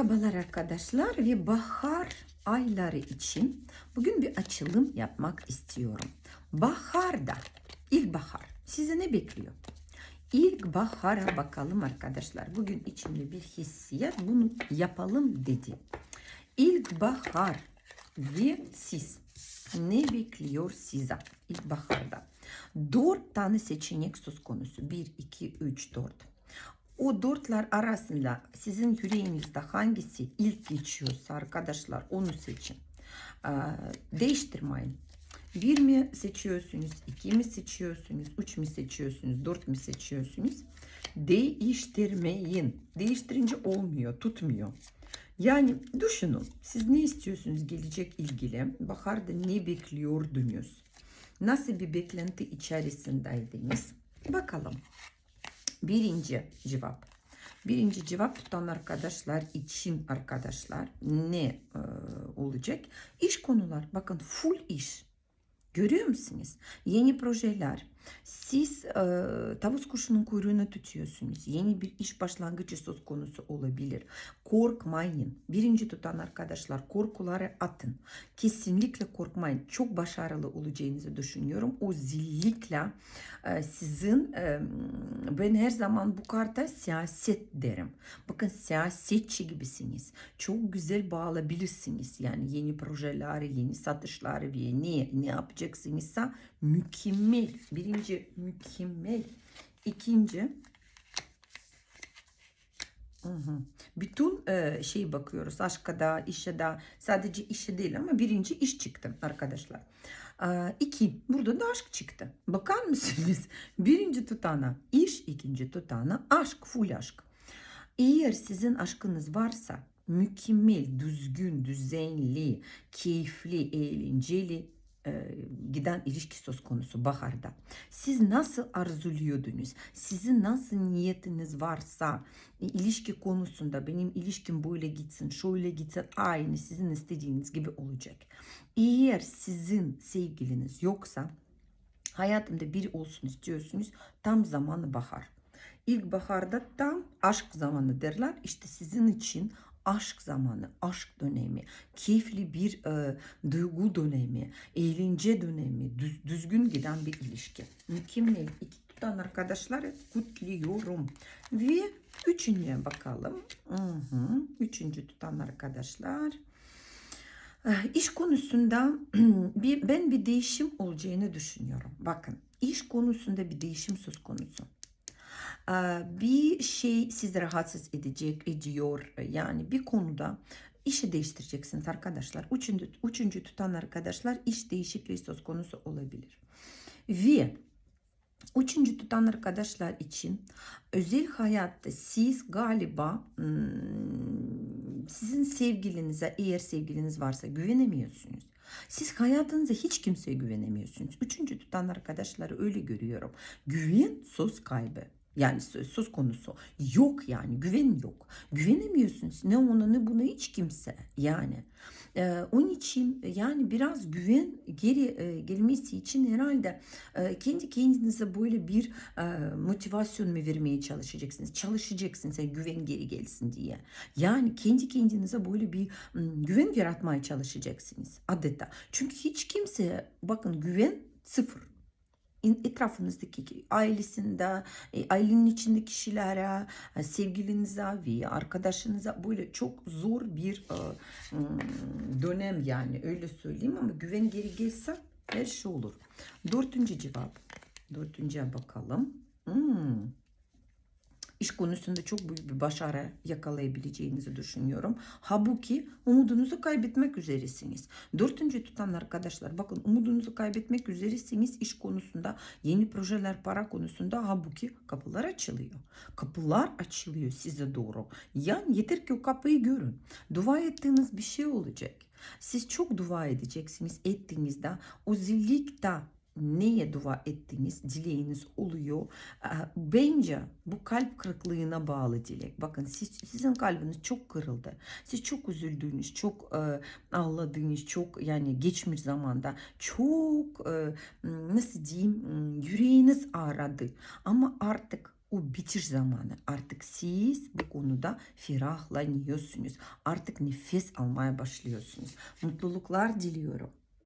Merhabalar arkadaşlar ve bahar ayları için bugün bir açılım yapmak istiyorum. Baharda, ilkbahar sizi ne bekliyor? İlkbahara bakalım arkadaşlar. Bugün içimde bir hissiyat bunu yapalım dedi. İlkbahar ve siz ne bekliyor size ilkbaharda? Dört tane seçenek söz konusu. 1, 2, 3, 4. O dörtler arasında sizin yüreğinizde hangisi ilk geçiyorsa arkadaşlar onu seçin. Ee, değiştirmeyin. Bir mi seçiyorsunuz, iki mi seçiyorsunuz, üç mü seçiyorsunuz, dört mü seçiyorsunuz? Değiştirmeyin. Değiştirince olmuyor, tutmuyor. Yani düşünün, siz ne istiyorsunuz gelecek ilgili? Baharda ne bekliyordunuz? Nasıl bir beklenti içerisindeydiniz? Bakalım. Birinci cevap. Birinci cevap tutan arkadaşlar için arkadaşlar ne e, olacak? İş konular. Bakın full iş. Görüyor musunuz? Yeni projeler. Siz e, tavus kuşunun kuyruğunu tutuyorsunuz. Yeni bir iş başlangıcı söz konusu olabilir. Korkmayın. Birinci tutan arkadaşlar korkuları atın. Kesinlikle korkmayın. Çok başarılı olacağınızı düşünüyorum. Özellikle e, sizin e, ben her zaman bu karta siyaset derim. Bakın siyasetçi gibisiniz. Çok güzel bağlayabilirsiniz. Yani yeni projeleri, yeni satışları ve ne, ne yapacaksınızsa mükemmel. Birinci mükemmel. İkinci Bütün e, şey bakıyoruz aşka da işe de sadece işe değil ama birinci iş çıktı arkadaşlar. E, iki burada da aşk çıktı. Bakar mısınız? Birinci tutana iş, ikinci tutana aşk, full aşk. Eğer sizin aşkınız varsa mükemmel, düzgün, düzenli, keyifli, eğlenceli giden ilişki söz konusu baharda. Siz nasıl arzuluyordunuz? Sizin nasıl niyetiniz varsa e, ilişki konusunda benim ilişkim böyle gitsin, şöyle gitsin aynı sizin istediğiniz gibi olacak. Eğer sizin sevgiliniz yoksa hayatımda biri olsun istiyorsunuz tam zamanı bahar. İlkbaharda tam aşk zamanı derler. İşte sizin için aşk zamanı, aşk dönemi, keyifli bir e, duygu dönemi, eğlence dönemi, düz, düzgün giden bir ilişki. Mükemmel. İki tutan arkadaşları kutluyorum. Ve üçüncüye bakalım. Hı hı. Üçüncü tutan arkadaşlar. İş konusunda bir, ben bir değişim olacağını düşünüyorum. Bakın iş konusunda bir değişim söz konusu bir şey sizi rahatsız edecek, ediyor. Yani bir konuda işi değiştireceksiniz arkadaşlar. Üçüncü, üçüncü tutan arkadaşlar iş değişikliği söz konusu olabilir. Ve Üçüncü tutan arkadaşlar için özel hayatta siz galiba sizin sevgilinize eğer sevgiliniz varsa güvenemiyorsunuz. Siz hayatınıza hiç kimseye güvenemiyorsunuz. Üçüncü tutan arkadaşları öyle görüyorum. Güven söz kaybı. Yani söz konusu yok yani güven yok. Güvenemiyorsunuz ne ona ne buna hiç kimse yani. Ee, onun için yani biraz güven geri e, gelmesi için herhalde e, kendi kendinize böyle bir e, motivasyon mu vermeye çalışacaksınız? Çalışacaksınız yani güven geri gelsin diye. Yani kendi kendinize böyle bir m, güven yaratmaya çalışacaksınız adeta. Çünkü hiç kimse bakın güven sıfır etrafınızdaki ailesinde, e, ailenin içindeki kişilere, e, sevgilinize ve arkadaşınıza böyle çok zor bir e, dönem yani öyle söyleyeyim ama güven geri gelse her şey olur. Dördüncü cevap. Dördüncüye bakalım. Hmm iş konusunda çok büyük bir başarı yakalayabileceğinizi düşünüyorum. Habuki umudunuzu kaybetmek üzeresiniz. Dördüncü tutan arkadaşlar bakın umudunuzu kaybetmek üzeresiniz iş konusunda yeni projeler para konusunda habuki kapılar açılıyor. Kapılar açılıyor size doğru. Yani yeter ki o kapıyı görün. Dua ettiğiniz bir şey olacak. Siz çok dua edeceksiniz ettiğinizde özellikle neye dua ettiğiniz dileğiniz oluyor. Bence bu kalp kırıklığına bağlı dilek. Bakın siz, sizin kalbiniz çok kırıldı. Siz çok üzüldüğünüz, çok e, ağladığınız, çok yani geçmiş zamanda çok e, nasıl diyeyim yüreğiniz ağradı. Ama artık O bitiş zamanı. Artık siz bu konuda ferahlanıyorsunuz. Artık nefes almaya başlıyorsunuz. Mutluluklar diliyorum.